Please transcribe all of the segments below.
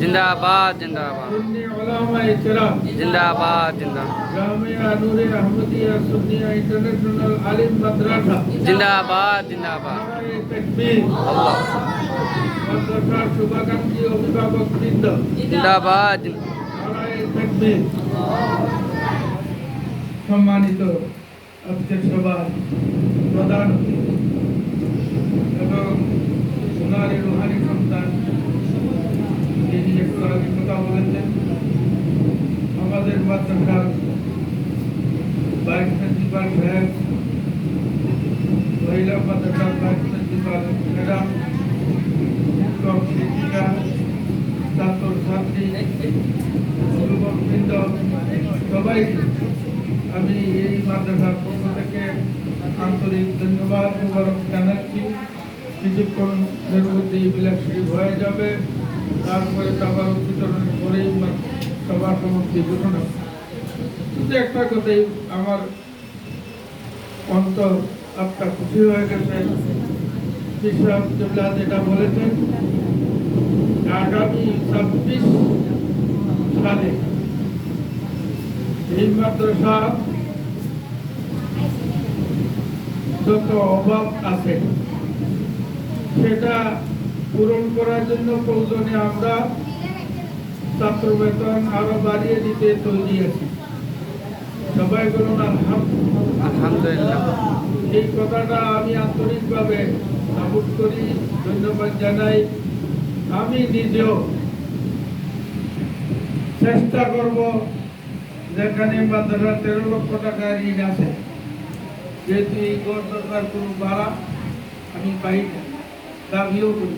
जिंदाबाद जिंदाबाद জামিয়া নূরে আহমদিয়া সুন্নিয়া ইন্টারন্যাশনাল আলিম মাদ্রাসা जिंदाबाद जिंदाबाद নারায়ে তাকবীর अल्लाह মাদ্রাসার শুভাকাঙ্ক্ষী অভিভাবক বৃন্দ जिंदाबाद নারায়ে তাকবীর সম্মানিত আজকের সভার প্রধান অতিথি এবং সোনালী রুহানি আগে কথা বলেছেন আমাদের মাদ্রাসার ভাইস প্রিন্সিপাল সাহেব মহিলা মাদ্রাসার ভাইস প্রিন্সিপাল ম্যাডাম শিক্ষক শিক্ষিকা ছাত্র ছাত্রী যুবকবৃন্দ সবাইকে আমি এই মাদ্রাসার পক্ষ থেকে আন্তরিক ধন্যবাদ মুবারক জানাচ্ছি কিছুক্ষণের মধ্যে যাবে। তারপরে সবার বিতরণ করেই সবার সমাপ্তি ঘোষণা শুধু একটা কথাই, আমার অন্তর আপনার খুশি হয়ে গেছে। বিশ্বাস জেলা যেটা বলেছেন, আগামী ছাব্বিশ সালে এই মাদ্রাসা যত অভাব আছে, সেটা পূরণ করার জন্য প্রয়োজনে আমরা ছাত্র বেতন আরও বাড়িয়ে দিতে তৈরি আছি। সবাই বলুন আলহামদুলিল্লাহ। এই কথাটা আমি আন্তরিকভাবে সাপোর্ট করি ধন্যবাদ জানাই। আমি নিজেও চেষ্টা করব যেখানে মাদ্রাসা তেরো লক্ষ টাকা ঋণ আছে যেহেতু এই গড় দরকার কোনো ভাড়া আমি পাই না দাবিও করি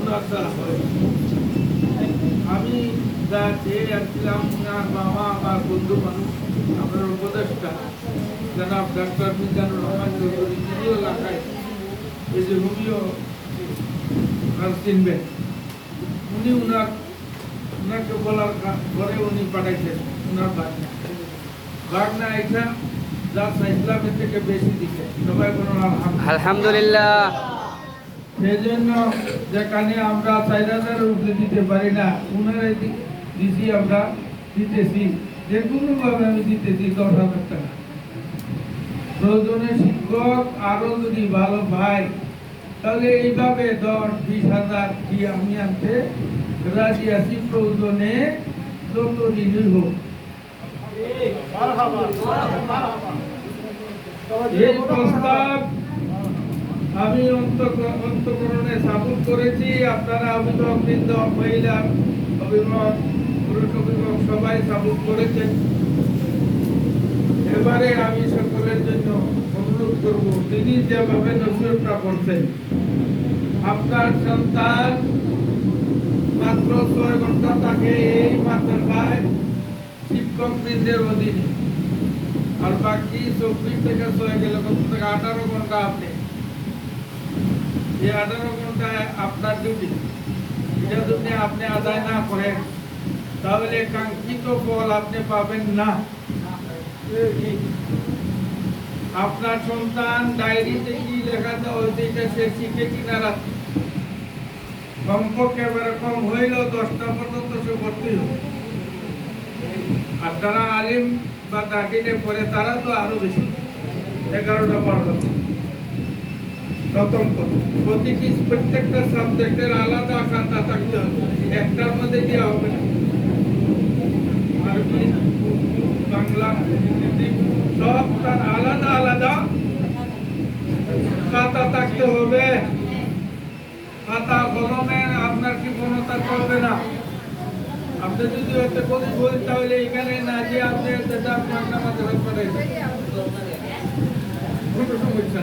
ওনার আমি যা চেয়ে ওনার বাবা আমার বন্ধু মানুষ উপদেষ্টা। ডাক্তার রহমান চৌধুরী এই যে চিনবেন। উনি উনার, উনাকে বলার পরে উনি পাঠাইছেন, উনার বাগনা। বাগনা এটা যা ইসলামের থেকে বেশি দিচ্ছে সবাই কোনো আলহামদুলিল্লাহ। সেজন্য যেখানে আমরা চার উপরে দিতে পারি না ওনারাই দিছি আমরা দিতেছি। যে কোনোভাবে আমি দিতেছি দশ হাজার টাকা। প্রয়োজনে শিক্ষক আরও যদি ভালো ভাই তাহলে এইভাবে দশ বিশ হাজার কি আমি আনতে রাজি আছি প্রয়োজনে যত হোক। এই প্রস্তাব আমি অন্ত- অন্তঃকরণে সাপোর্ট করেছি। আপনারা অভিভাবকবৃন্দ মহিলা, অভিভাবক, পুরুষ, অভিভাবক সবাই সাপোর্ট করেছেন। এবারে আমি সকলের জন্য অনুরোধ করব, তিনি যেভাবে নসিহতটা করছেন আপনার সন্তান মাত্র ছয় ঘণ্টা থাকে এই মাদ্রাসায় শিক্ষক বৃন্দের অধীনে। আর বাকি চব্বিশ থেকে ছয় গেলে কত থেকে আঠারো ঘণ্টা আপনি আঠারো আপনার ডিউটি এটা যদি আপনি আদায় না করেন, তাহলে কাঙ্ক্ষিত ফল আপনি পাবেন না। আপনার সন্তান ডায়েরিতে কি এটা সে শিখে কিনা কমপক্ষে এরকম হইলেও দশটা পর্যন্ত সে ভর্তি আর যারা আলিম বা দাখিলে পড়ে, তারা তো আরও বেশি। এগারোটা, বারোটা। কথা প্রতিটি প্রত্যেকটা সাবজেক্টের আলাদা খাতা থাকতে একটার মধ্যে দেওয়া হবে বাংলা সব তার আলাদা আলাদা লিখতে হবে। খাতা কলমে আপনার কি ক্ষমতা চলবে না? আপনি যদি একটা কবি বই তাহলে এখানে না যে আপনি যেটা আপনার করে কোনো সমস্যা।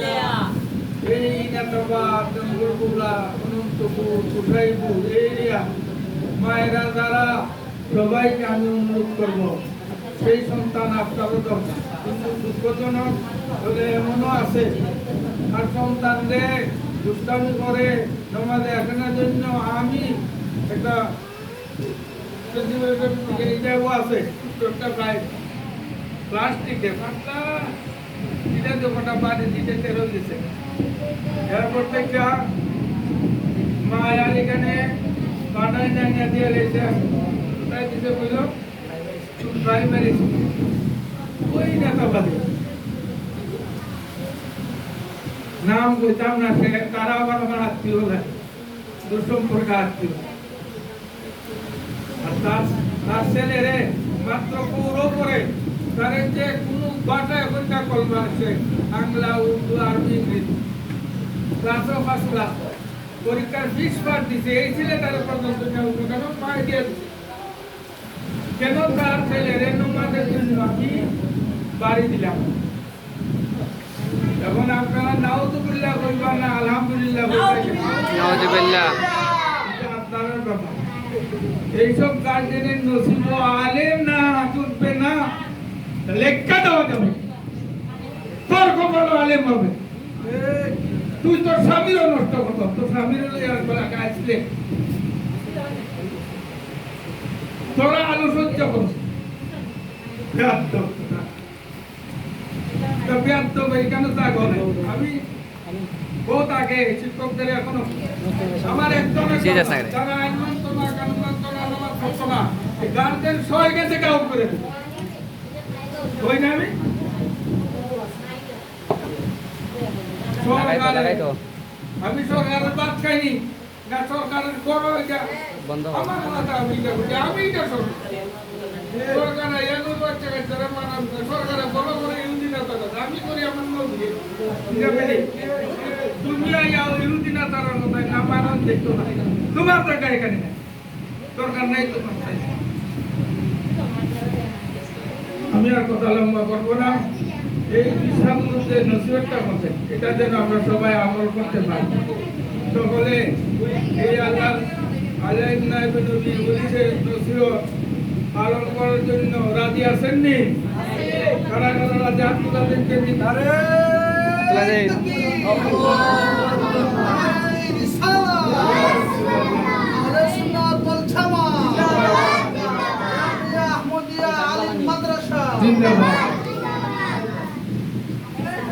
যারা সবাইকে আমি অনুরোধ করব, সেই সন্তান আপনারও কিন্তু দুঃখজনক হলে এমনও আছে আর সন্তানরে দুষ্টামি করে সমাজে এখানের জন্য আমি একটা এইটাও আছে একটা প্রায় বাড়ি দিতে তেরো দিছে। এরপর থেকে মা আর এখানে কাটাই জানিয়ে দিয়ে লেছে তাই দিতে বলল প্রাইমারি ওই নেতা বাদে নাম কইতাম না সে, তারা আবার আমার আত্মীয় লাগে দুঃসম্পর্ক আত্মীয়। তার ছেলে রে, মাত্র পুরো করে তার যে কোনো ভাষায় আছে বাংলা উর্দু আরবি ইংরেজি ক্লাসও ফার্স্ট ক্লাস পরীক্ষার বার দিছে। এই ছেলেটার পর্যন্ত কেন দিয়ে কেন? তার ছেলে রে নোমাদের জন্য আমি বাড়ি দিলাম? এখন আপনারা নাউজুবিল্লাহ কইবা না আলহামদুলিল্লাহ নাউজুবিল্লাহ আপনার ব্যাপার। এইসব গার্জেনের নসিব আলেম না উঠবে না। লেখা দেওয়া যাবে। তোর কপাল আলেম হবে তুই তোর স্বামীরও নষ্ট করতো তোর স্বামীরও আসলে তোরা আলু সহ্য করছিস আমি বহুত আগে শিক্ষকদের এখনও আমার একদম। যারা গার্জেন থেকে করে দেবো। ওই না আমি? লাগাই তো লাগাই তো সরকারের- আমি সরকারের বাদ খাইনি না সরকারের করো এটা বন্ধ কর। আমার কথা আমি এটা বলি, আমি এটা সরকার এনো বাচ্চা কাচ্চারা মানান সরকারে বড় বড় ইহুদি নেতা কথা, আমি করি আমার মন দিয়ে। এটা বেরি। দুনিয়ায় যাও ইহুদি নেতারা না মানান দেখতো না। তোমার টাকা এখানে নাই। দরকার নাই তোমার আমি আর কথা লম্বা করব না এই বিষয়গুলো যে নসিহতটা করছে এটা যেন আমরা সবাই আমল করতে পারি। সকলে এই আল্লাহ আল্লাহ নাইবে নবী নসিহত পালন করার জন্য রাজি আছেননি কারা কারা রাজি? হাত তাদেরকে। জিন্দাবাদ।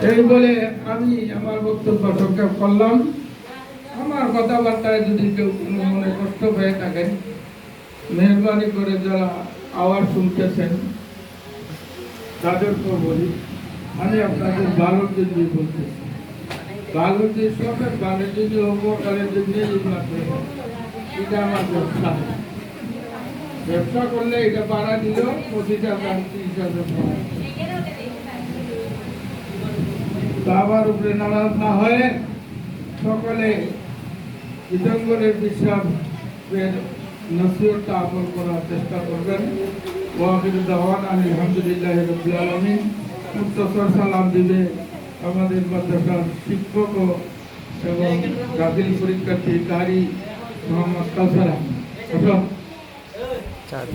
এই বলে আমি আমার বক্তব্য সংক্ষেপ করলাম। আমার কথাবার্তায় যদি কেউ কোনো মনে কষ্ট হয়ে থাকে, মেহরবানি করে যারা আওয়াজ শুনতেছেন, তাদেরকেও বলি, আমি আপনাদের ভালোর জন্যই বলতেছি। ভালোর যে সবের ভালোর জন্য উপকারের জন্য এটা আমার ব্যবসা ব্যবসা করলে এটা বাড়া দিল প্রতিটা হাজার তিরিশ হাজার টাকা। বাবার উপরে নারাজ না হয়ে সকলে চিদম্বরের বিশ্বাসের নসিহতটা আমল করার চেষ্টা করবেন। ওয়াকির দাওয়ান, আলহামদুলিল্লাহ রবিল আলমিন। মুক্তসর সালাম দিবে আমাদের মাদ্রাসার শিক্ষক এবং দাখিল পরীক্ষার্থী কারি মোহাম্মদ কাউসারা আসো। চার